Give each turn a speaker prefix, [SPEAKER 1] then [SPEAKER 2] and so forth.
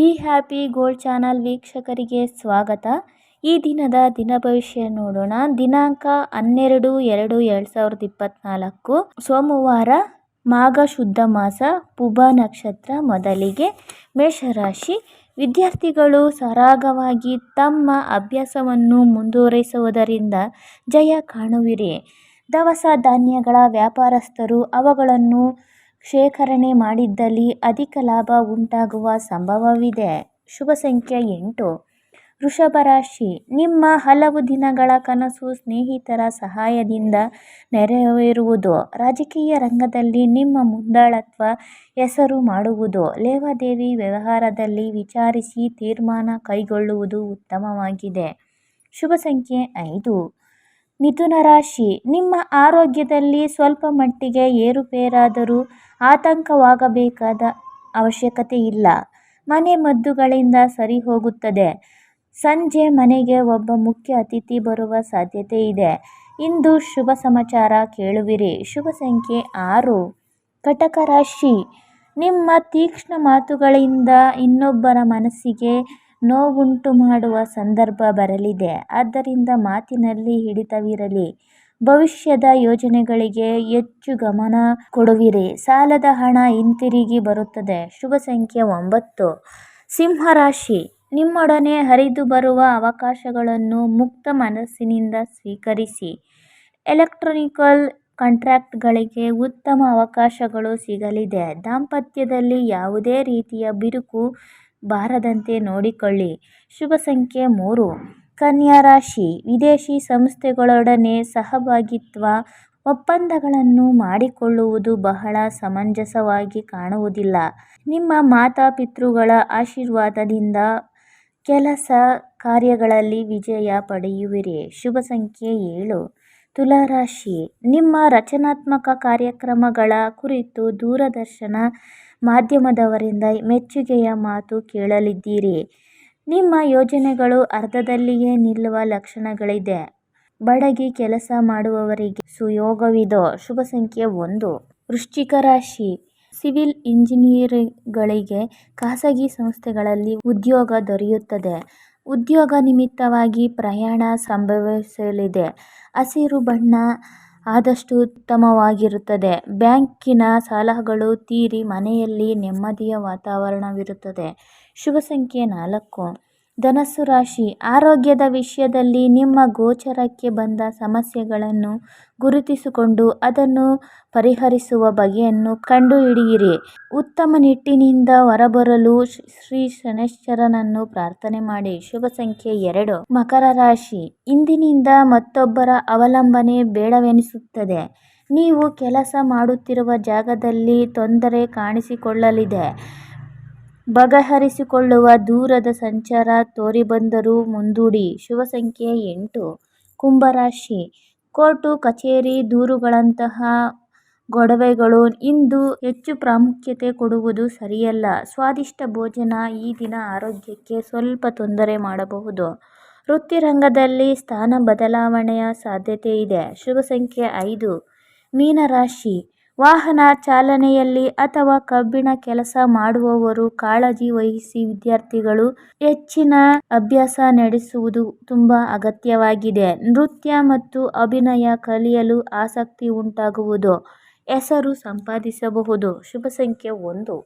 [SPEAKER 1] Be happy gold channel ವೀಕ್ಷಕರಿಗೆ ಸ್ವಾಗತ. ಈ ದಿನದ ದಿನ ಭವಿಷ್ಯ ನೋಡೋಣ. ದಿನಾಂಕ ಹನ್ನೆರಡು ಎರಡು ಎರಡು ಸಾವಿರದ ಇಪ್ಪತ್ತ್ನಾಲ್ಕು ಸೋಮವಾರ ಮಾಘ ಶುದ್ಧ ಮಾಸ ಪುಬ ನಕ್ಷತ್ರ ಮೊದಲಿಗೆ ಮೇಷರಾಶಿ. ವಿದ್ಯಾರ್ಥಿಗಳು ಸರಾಗವಾಗಿ ತಮ್ಮ ಅಭ್ಯಾಸವನ್ನು ಮುಂದುವರಿಸುವುದರಿಂದ ಜಯ ಕಾಣುವಿರಿ. ದವಸ ಧಾನ್ಯಗಳ ವ್ಯಾಪಾರಸ್ಥರು ಅವುಗಳನ್ನು ಶೇಖರಣೆ ಮಾಡಿದ್ದಲ್ಲಿ ಅಧಿಕ ಲಾಭ ಉಂಟಾಗುವ ಸಂಭವವಿದೆ. ಶುಭ ಸಂಖ್ಯೆ ಎಂಟು. ವೃಷಭ ರಾಶಿ. ನಿಮ್ಮ ಹಲವು ದಿನಗಳ ಕನಸು ಸ್ನೇಹಿತರ ಸಹಾಯದಿಂದ ನೆರವೇರುವುದು. ರಾಜಕೀಯ ರಂಗದಲ್ಲಿ ನಿಮ್ಮ ಮುಂದಾಳತ್ವ ಹೆಸರು ಮಾಡುವುದು. ಲೇವಾದೇವಿ ವ್ಯವಹಾರದಲ್ಲಿ ವಿಚಾರಿಸಿ ತೀರ್ಮಾನ ಕೈಗೊಳ್ಳುವುದು ಉತ್ತಮವಾಗಿದೆ. ಶುಭ ಸಂಖ್ಯೆ ಐದು. ಮಿಥುನ ರಾಶಿ. ನಿಮ್ಮ ಆರೋಗ್ಯದಲ್ಲಿ ಸ್ವಲ್ಪ ಮಟ್ಟಿಗೆ ಏರುಪೇರಾದರೂ ಆತಂಕವಾಗಬೇಕಾದ ಅವಶ್ಯಕತೆ ಇಲ್ಲ. ಮನೆ ಮದ್ದುಗಳಿಂದ ಸರಿ ಹೋಗುತ್ತದೆ. ಸಂಜೆ ಮನೆಗೆ ಒಬ್ಬ ಮುಖ್ಯ ಅತಿಥಿ ಬರುವ ಸಾಧ್ಯತೆ ಇದೆ. ಇಂದು ಶುಭ ಸಮಾಚಾರ ಕೇಳುವಿರಿ. ಶುಭ ಸಂಖ್ಯೆ ಆರು. ಕಟಕ ರಾಶಿ. ನಿಮ್ಮ ತೀಕ್ಷ್ಣ ಮಾತುಗಳಿಂದ ಇನ್ನೊಬ್ಬರ ಮನಸ್ಸಿಗೆ ನೋವುಂಟು ಮಾಡುವ ಸಂದರ್ಭ ಬರಲಿದೆ. ಆದ್ದರಿಂದ ಮಾತಿನಲ್ಲಿ ಹಿಡಿತವಿರಲಿ. ಭವಿಷ್ಯದ ಯೋಜನೆಗಳಿಗೆ ಹೆಚ್ಚು ಗಮನ ಕೊಡುವಿರಿ. ಸಾಲದ ಹಣ ಹಿಂತಿರುಗಿ ಬರುತ್ತದೆ. ಶುಭ ಸಂಖ್ಯೆ ಒಂಬತ್ತು. ಸಿಂಹರಾಶಿ. ನಿಮ್ಮೊಡನೆ ಹರಿದು ಬರುವ ಅವಕಾಶಗಳನ್ನು ಮುಕ್ತ ಮನಸ್ಸಿನಿಂದ ಸ್ವೀಕರಿಸಿ. ಎಲೆಕ್ಟ್ರಾನಿಕಲ್ ಕಾಂಟ್ರಾಕ್ಟ್ಗಳಿಗೆ ಉತ್ತಮ ಅವಕಾಶಗಳು ಸಿಗಲಿದೆ. ದಾಂಪತ್ಯದಲ್ಲಿ ಯಾವುದೇ ರೀತಿಯ ಬಿರುಕು ಬಾರದಂತೆ ನೋಡಿಕೊಳ್ಳಿ. ಶುಭ ಸಂಖ್ಯೆ ಮೂರು. ಕನ್ಯಾ ರಾಶಿ. ವಿದೇಶಿ ಸಂಸ್ಥೆಗಳೊಡನೆ ಸಹಭಾಗಿತ್ವ, ಒಪ್ಪಂದಗಳನ್ನು ಮಾಡಿಕೊಳ್ಳುವುದು ಬಹಳ ಸಮಂಜಸವಾಗಿ ಕಾಣುವುದಿಲ್ಲ. ನಿಮ್ಮ ಮಾತಾಪಿತೃಗಳ ಆಶೀರ್ವಾದದಿಂದ ಕೆಲಸ ಕಾರ್ಯಗಳಲ್ಲಿ ವಿಜಯ ಪಡೆಯುವಿರಿ. ಶುಭ ಸಂಖ್ಯೆ ಏಳು. ತುಲಾರಾಶಿ ನಿಮ್ಮ ರಚನಾತ್ಮಕ ಕಾರ್ಯಕ್ರಮಗಳ ಕುರಿತು ದೂರದರ್ಶನ ಮಾಧ್ಯಮದವರಿಂದ ಮೆಚ್ಚುಗೆಯ ಮಾತು ಕೇಳಲಿದ್ದೀರಿ. ನಿಮ್ಮ ಯೋಜನೆಗಳು ಅರ್ಧದಲ್ಲಿಯೇ ನಿಲ್ಲುವ ಲಕ್ಷಣಗಳಿದೆ. ಬಡಗಿ ಕೆಲಸ ಮಾಡುವವರಿಗೆ ಸುಯೋಗವಿದೋ? ಶುಭ ಸಂಖ್ಯೆ ಒಂದು. ವೃಶ್ಚಿಕ ರಾಶಿ. ಸಿವಿಲ್ ಇಂಜಿನಿಯರ್ಗಳಿಗೆ ಖಾಸಗಿ ಸಂಸ್ಥೆಗಳಲ್ಲಿ ಉದ್ಯೋಗ ದೊರೆಯುತ್ತದೆ. ಉದ್ಯೋಗ ನಿಮಿತ್ತವಾಗಿ ಪ್ರಯಾಣ ಸಂಭವಿಸಲಿದೆ. ಹಸಿರು ಬಣ್ಣ ಆದಷ್ಟು ಉತ್ತಮವಾಗಿರುತ್ತದೆ. ಬ್ಯಾಂಕಿನ ಸಾಲಗಳು ತೀರಿ ಮನೆಯಲ್ಲಿ ನೆಮ್ಮದಿಯ ವಾತಾವರಣವಿರುತ್ತದೆ. ಶುಭ ಸಂಖ್ಯೆ ನಾಲ್ಕು. ಧನಸ್ಸು ರಾಶಿ. ಆರೋಗ್ಯದ ವಿಷಯದಲ್ಲಿ ನಿಮ್ಮ ಗೋಚರಕ್ಕೆ ಬಂದ ಸಮಸ್ಯೆಗಳನ್ನು ಗುರುತಿಸಿಕೊಂಡು ಅದನ್ನು ಪರಿಹರಿಸುವ ಬಗೆಯನ್ನು ಕಂಡುಹಿಡಿಯಿರಿ. ಉತ್ತಮ ನಿಟ್ಟಿನಿಂದ ಹೊರಬರಲು ಶ್ರೀ ಶನೇಶ್ವರನನ್ನು ಪ್ರಾರ್ಥನೆ ಮಾಡಿ. ಶುಭ ಸಂಖ್ಯೆ ಎರಡು. ಮಕರ ರಾಶಿ. ಇಂದಿನಿಂದ ಮತ್ತೊಬ್ಬರ ಅವಲಂಬನೆ ಬೇಡವೆನಿಸುತ್ತದೆ. ನೀವು ಕೆಲಸ ಮಾಡುತ್ತಿರುವ ಜಾಗದಲ್ಲಿ ತೊಂದರೆ ಕಾಣಿಸಿಕೊಳ್ಳಲಿದೆ. ಬಗೆಹರಿಸಿಕೊಳ್ಳುವ ದೂರದ ಸಂಚಾರ ತೋರಿಬಂದರು ಮುಂದೂಡಿ. ಶುಭ ಸಂಖ್ಯೆ ಎಂಟು. ಕುಂಭರಾಶಿ. ಕೋರ್ಟು, ಕಚೇರಿ, ದೂರುಗಳಂತಹ ಗೊಡವೆಗಳು ಇಂದು ಹೆಚ್ಚು ಪ್ರಾಮುಖ್ಯತೆ ಕೊಡುವುದು ಸರಿಯಲ್ಲ. ಸ್ವಾದಿಷ್ಟ ಭೋಜನ ಈ ದಿನ ಆರೋಗ್ಯಕ್ಕೆ ಸ್ವಲ್ಪ ತೊಂದರೆ ಮಾಡಬಹುದು. ವೃತ್ತಿರಂಗದಲ್ಲಿ ಸ್ಥಾನ ಬದಲಾವಣೆಯ ಸಾಧ್ಯತೆ ಇದೆ. ಶುಭ ಸಂಖ್ಯೆ ಐದು. ಮೀನರಾಶಿ. ವಾಹನ ಚಾಲನೆಯಲ್ಲಿ ಅಥವಾ ಕಬ್ಬಿಣ ಕೆಲಸ ಮಾಡುವವರು ಕಾಳಜಿ ವಹಿಸಿ ವಿದ್ಯಾರ್ಥಿಗಳು ಹೆಚ್ಚಿನ ಅಭ್ಯಾಸ ನಡೆಸುವುದು ತುಂಬಾ ಅಗತ್ಯವಾಗಿದೆ. ನೃತ್ಯ ಮತ್ತು ಅಭಿನಯ ಕಲಿಯಲು ಆಸಕ್ತಿ ಉಂಟಾಗುವುದು. ಹೆಸರು ಸಂಪಾದಿಸಬಹುದು. ಶುಭ ಸಂಖ್ಯೆ ಒಂದು.